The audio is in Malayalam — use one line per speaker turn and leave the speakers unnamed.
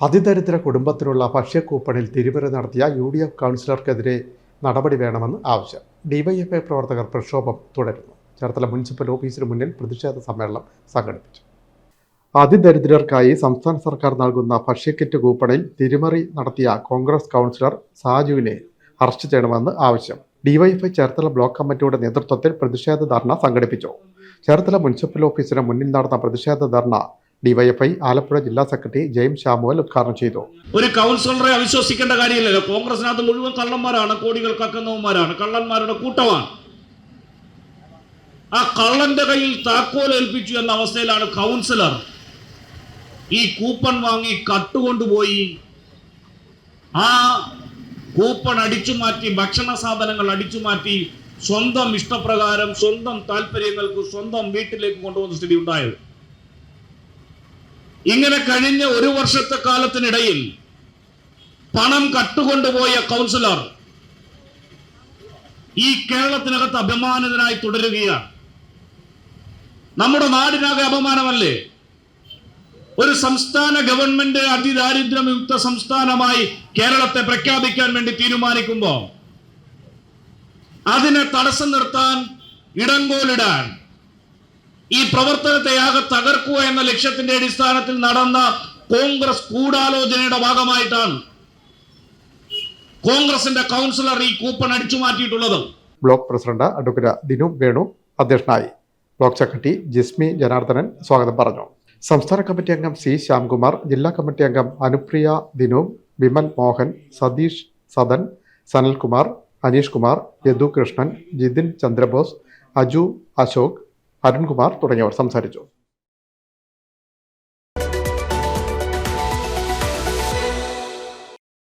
അതിദരിദ്ര കുടുംബത്തിനുള്ള ഭക്ഷ്യക്കൂപ്പണിൽ തിരിമറി നടത്തിയ യു ഡി എഫ് കൗൺസിലർക്കെതിരെ നടപടി വേണമെന്ന് ആവശ്യം. ഡിവൈഎഫ്ഐ പ്രവർത്തകർ പ്രക്ഷോഭം തുടരുന്നു. ചേർത്തല മുനിസിപ്പൽ ഓഫീസിന് മുന്നിൽ പ്രതിഷേധ സമ്മേളനം സംഘടിപ്പിച്ചു. അതിദരിദ്രർക്കായി സംസ്ഥാന സർക്കാർ നൽകുന്ന ഭക്ഷ്യക്കിറ്റ് കൂപ്പണിൽ തിരിമറി നടത്തിയ കോൺഗ്രസ് കൗൺസിലർ സാജുവിനെ അറസ്റ്റ് ചെയ്യണമെന്ന് ആവശ്യം. ഡിവൈഎഫ്ഐ ചേർത്തല ബ്ലോക്ക് കമ്മിറ്റിയുടെ നേതൃത്വത്തിൽ പ്രതിഷേധ ധർണ സംഘടിപ്പിച്ചു. ചേർത്തല മുനിസിപ്പൽ ഓഫീസിന് മുന്നിൽ നടന്ന പ്രതിഷേധ ധർണ ഡിവൈഎഫ്ഐ ആലപ്പുഴ ജില്ലാ സെക്രട്ടറി ജെയിം ഷാമുവൽ ഉദ്ഘാടനം ചെയ്തു.
ഒരു കൗൺസിലറെ അവിശ്വസിക്കേണ്ട കാര്യമില്ലല്ലോ കോൺഗ്രസിനകത്ത് മുഴുവൻ കള്ളന്മാരാണ് കോടികൾ കക്കുന്നവന്മാരാണ്. കള്ളന്മാരുടെ കൂട്ടമാണ്. ആ കള്ളന്റെ കയ്യിൽ താക്കോൽ ഏൽപ്പിച്ചു എന്ന അവസ്ഥയിലാണ് കൗൺസിലർ ഈ കൂപ്പൺ വാങ്ങി കട്ടുകൊണ്ടുപോയി. ആ കൂപ്പൺ അടിച്ചു മാറ്റി ഭക്ഷണ സാധനങ്ങൾ അടിച്ചു മാറ്റി സ്വന്തം ഇഷ്ടപ്രകാരം സ്വന്തം താല്പര്യങ്ങൾക്ക് സ്വന്തം വീട്ടിലേക്ക് കൊണ്ടുപോകുന്ന സ്ഥിതി ഉണ്ടായത്. ഇങ്ങനെ കഴിഞ്ഞ ഒരു വർഷത്തെ കാലത്തിനിടയിൽ പണം കട്ടുകൊണ്ടുപോയ കൗൺസിലർ ഈ കേരളത്തിനകത്ത് അഭിമാനിതനായി തുടരുകയാണ്. നമ്മുടെ നാടിനാകെ അപമാനമല്ലേ? ഒരു സംസ്ഥാന ഗവൺമെന്റ് അതിദാരിദ്ര്യമുക്ത സംസ്ഥാനമായി കേരളത്തെ പ്രഖ്യാപിക്കാൻ വേണ്ടി തീരുമാനിക്കുമ്പോൾ അതിനെ തടസ്സം നിർത്താൻ ഇടങ്കോലിടാൻ ഈ പ്രവർത്തനത്തെ ആകെ തകർക്കുക എന്ന ലക്ഷ്യത്തിന്റെ അടിസ്ഥാനത്തിൽ നടന്ന കോൺഗ്രസ് ഗൂഢാലോചനയുടെ ഭാഗമായിട്ടാണ് കോൺഗ്രസിന്റെ കൗൺസിലർ ഈ കൂപ്പൺ അടിച്ചു മാറ്റിയിട്ടുള്ളത്.
Block president advocate Dinu Venu അധ്യക്ഷനായി. ബ്ലോക്ക് സെക്രട്ടറി ജിസ്മി ജനാർദ്ദനൻ സ്വാഗതം പറഞ്ഞു. സംസ്ഥാന കമ്മിറ്റി അംഗം സി ശ്യാംകുമാർ ജില്ലാ കമ്മിറ്റി അംഗം അനുപ്രിയ ദിനു വിമൽ മോഹൻ സതീഷ് സദൻ സനൽകുമാർ അനീഷ് കുമാർ യദു കൃഷ്ണൻ ജിതിൻ ചന്ദ്രബോസ് അജു അശോക് അരുൺകുമാർ തുടങ്ങിയവർ സംസാരിച്ചു